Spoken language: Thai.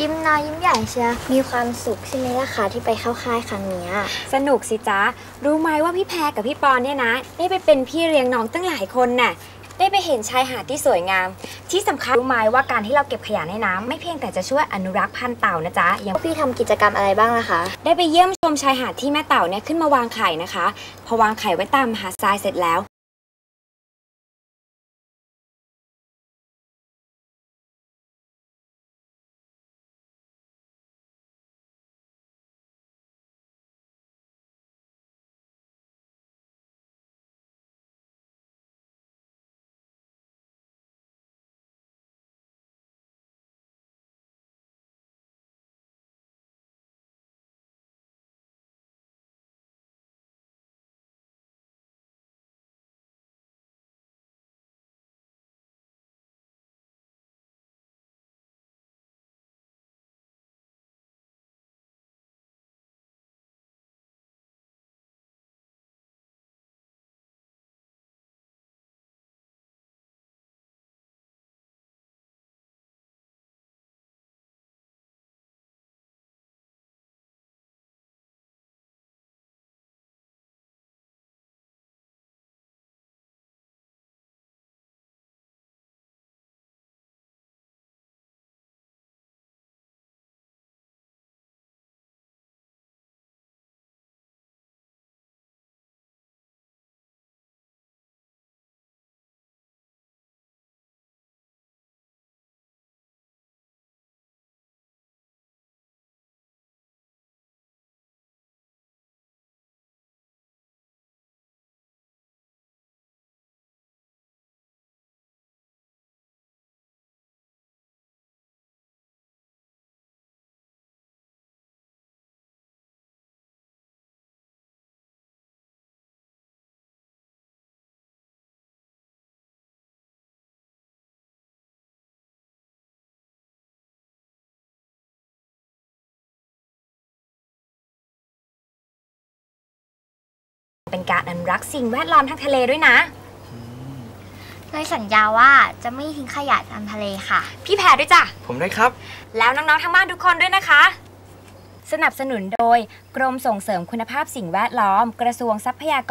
ยิ้มน้อยยิ้มใหญ่เชียร์มีความสุขใช่ไหมล่ะคะที่ไปเข้าค่ายครั้งเนี้ยสนุกสิจ๊ะ รู้ไหมว่าพี่แพรกับพี่ปอนเนี่ยนะ ได้ไปเป็นพี่เลี้ยงน้องตั้งหลายคนน่ะได้ไปเห็นชายหาดที่สวยงาม ที่สำคัญรู้ไหมว่าการที่เราเก็บขยะในน้ำไม่เพียงแต่จะช่วยอนุรักษ์พันธุ์เต่านะจ๊ะยังพี่ทำกิจกรรมอะไรบ้างล่ะคะ ได้ไปเยี่ยมชมชายหาดที่แม่เต่าเนี่ยขึ้นมาวางไข่นะคะ พอวางไข่ไว้ตามหาดทรายเสร็จแล้ว เป็นการอนุรักษ์สิ่งแวดล้อมทางทะเลด้วยนะเลยสัญญาว่าจะไม่ทิ้งขยะตามทะเลค่ะ พี่แพรด้วยจ้ะ ผมด้วยครับ แล้วน้องๆทางบ้านทุกคนด้วยนะคะ สนับสนุนโดย กรมส่งเสริมคุณภาพสิ่งแวดล้อม กระทรวงทรัพยากร